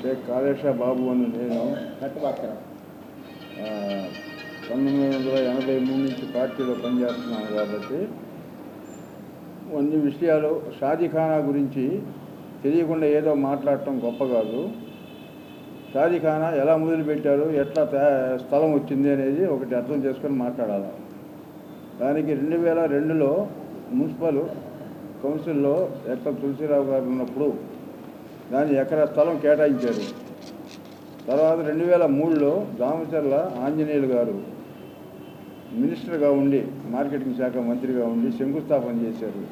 షేక్ కాళేశా బాబు అని నేను పంతొమ్మిది వందల ఎనభై మూడు నుంచి పార్టీలో పనిచేస్తున్నాను కాబట్టి కొన్ని విషయాలు షాజీఖానా గురించి తెలియకుండా ఏదో మాట్లాడటం గొప్ప కాదు. షాజీఖానా ఎలా మొదలుపెట్టారు ఎట్లా స్థలం వచ్చింది అనేది ఒకటి అర్థం చేసుకొని మాట్లాడాలి. దానికి రెండు వేల రెండులో మున్సిపల్ కౌన్సిల్లో ఎక్కడ తులసిరావు గారు ఉన్నప్పుడు దాని ఎకరా స్థలం కేటాయించారు. తర్వాత రెండు వేల మూడులో దామచర్ల ఆంజనేయులు గారు మినిస్టర్గా ఉండి మార్కెటింగ్ శాఖ మంత్రిగా ఉండి శంకుస్థాపన చేశారు.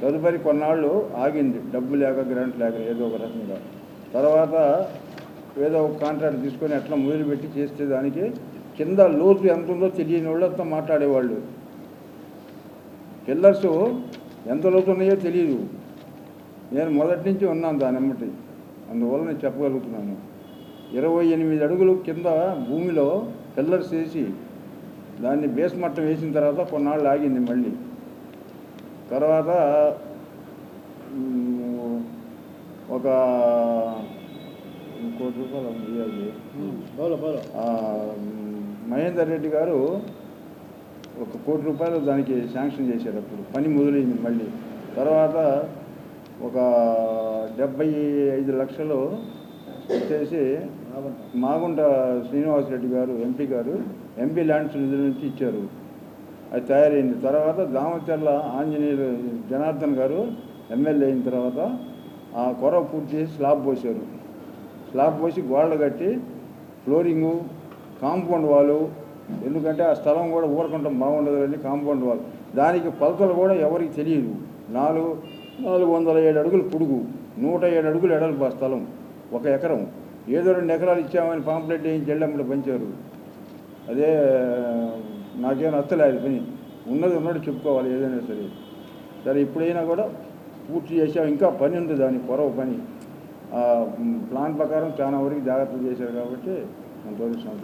తదుపరి కొన్నాళ్ళు ఆగింది. డబ్బు లేక గ్రాంట్ లేక ఏదో ఒక రకంగా. తర్వాత ఏదో ఒక కాంట్రాక్ట్ తీసుకొని అట్లా మొదలుపెట్టి చేస్తే దానికి కింద లోతు ఎంత ఉందో తెలియని వాళ్ళంతా మాట్లాడేవాళ్ళు. పిల్లర్స్ ఎంత లోతు ఉన్నాయో తెలియదు నేను మొదటి నుంచి ఉన్నాను దాని ఎమ్మటి. అందువల్ల నేను చెప్పగలుగుతున్నాను. ఇరవై ఎనిమిది అడుగులు కింద భూమిలో పిల్లర్స్ వేసి దాన్ని బేస్ మట్టం వేసిన తర్వాత కొన్నాళ్ళు ఆగింది మళ్ళీ. తర్వాత ఒక కోటి రూపాయలు మహేందర్ రెడ్డి గారు ఒక కోటి రూపాయలు దానికి శాంక్షన్ చేశారు అప్పుడు. పని మొదలైంది మళ్ళీ. తర్వాత ఒక డెబ్బై ఐదు లక్షలు వచ్చేసి మాగుంట శ్రీనివాసరెడ్డి గారు ఎంపీ గారు ఎంపీ ల్యాండ్స్ నిధుల నుంచి ఇచ్చారు. అది తయారైంది. తర్వాత దామచర్ల ఆంజనేయులు జనార్దన్ గారు ఎమ్మెల్యే అయిన తర్వాత ఆ కొర పూర్తి చేసి స్లాబ్ పోసారు స్లాబ్ పోసి గోడలు కట్టి ఫ్లోరింగు కాంపౌండ్ వాళ్ళు ఎందుకంటే ఆ స్థలం కూడా ఊరకుంటాం బాగుండదు అని కాంపౌండ్ వాళ్ళు దానికి కొలతలు కూడా ఎవరికి తెలియదు. నాలుగు నాలుగు వందల ఏడు అడుగులు పొడుగు నూట ఏడు అడుగులు ఎడల్పు ఆ స్థలం ఒక ఎకరం. ఏదో రెండు ఎకరాలు ఇచ్చామని పాంప్లెట్ వేయించి వెళ్ళమ్మడి పంచారు. అదే నాకేం నచ్చలేదు పని. ఉన్నది ఉన్నట్టు చెప్పుకోవాలి ఏదైనా సరే. సరే ఇప్పుడైనా కూడా పూర్తి చేసాం ఇంకా పని ఉంది దాని పొరవ పని. ఆ, ప్లాన్ ప్రకారం చాలా వరకు జాగ్రత్తలు చేశారు కాబట్టి సంతోషం.